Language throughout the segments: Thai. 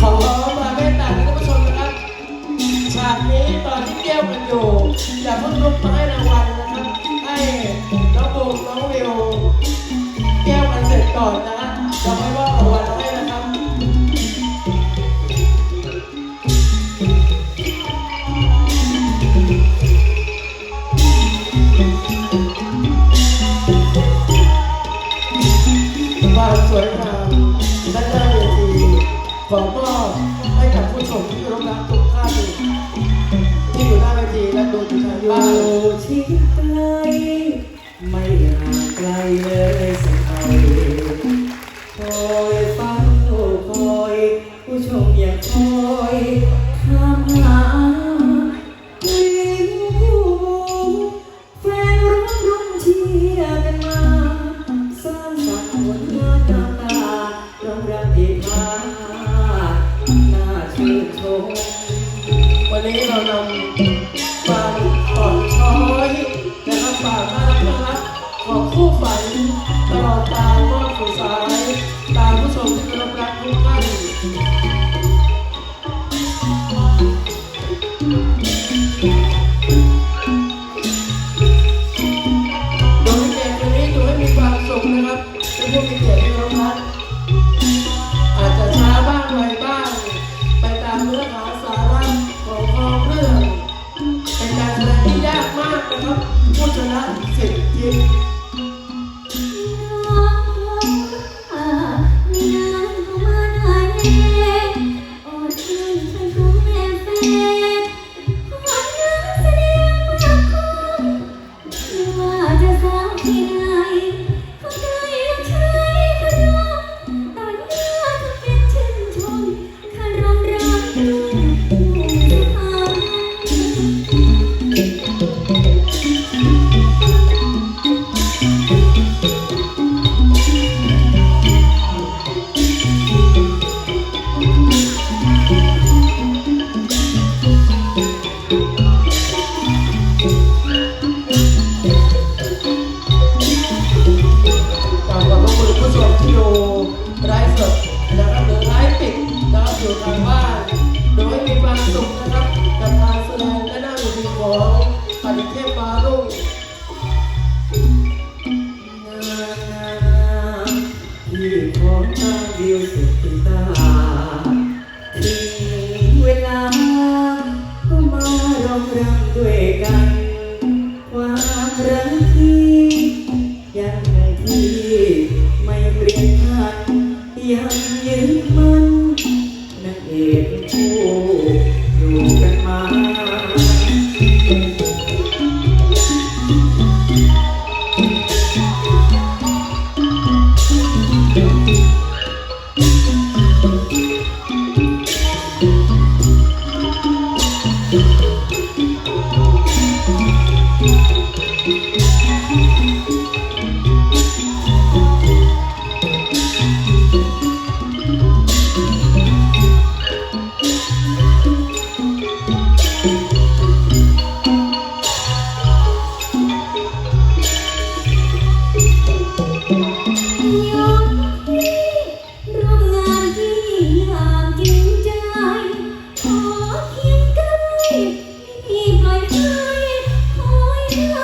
ขอมาเมตตาท่านผู้ชมนะครับฉากนี้ตอนที่เกี่ยวกันอยู่อย่าเพิ่งลุกมาให้รางวัลนะครับให้น้องบูมน้องวิวเกี่ยวกันเสร็จก่อนนะฮะเราไม่ว่ารางวัล ให้กับผู้ชมที่รับรักทุกท่านที่อยู่หน้าเวทีและดูทุกท่านอยู่บ้ชิดไกลไม่ห่างไกลเลยสักเอาคอยเฝ้คอย ผู้ชมอย่าคอยข้ามหา ชมวันนี้เรานำฟามอ่อนช้อยนะครับความน่ารักนะครับของคู่ฝันตลอดตามมอบสู่สาย ตามผู้ชมที่รัก ครับผู้ชนะสิบยิง ของปฏิเทพมารุ่งที่ของทางเดียวสุดตาถึงเวลาก็มาร้องรำด้วยกัน Yeah.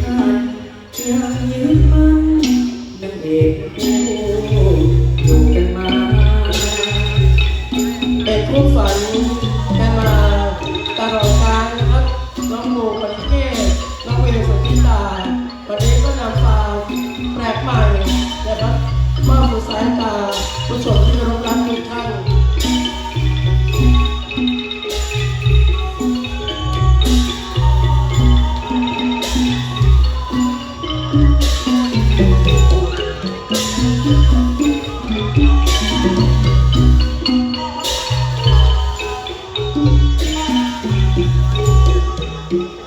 ขวัญเทศน้องเวลสุดที่ตาวันนี้ก็นำความแปลกใหม่นะครับมาสู่สายตาผู้ชมที่